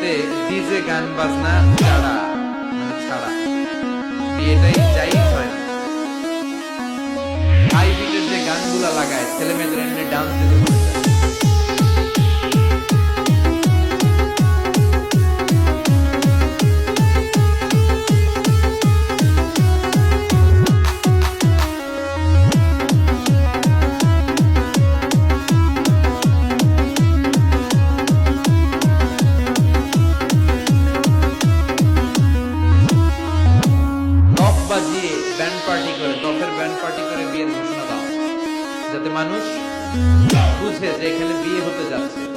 বিয়েতে ডিজে গান বাজনা ছাড়া মানে ছাড়া। বিয়েটাই যাই হয় হাইব্রিডের যে গানগুলা লাগায় ছেলে মেয়েদের এমনি ডান্স বাজিয়ে ব্যান্ড পার্টি করে টপের ব্যান্ড পার্টি করে বিয়ের ঘোষণা দাও যাতে মানুষ বুঝে যে এখানে বিয়ে হতে যাচ্ছে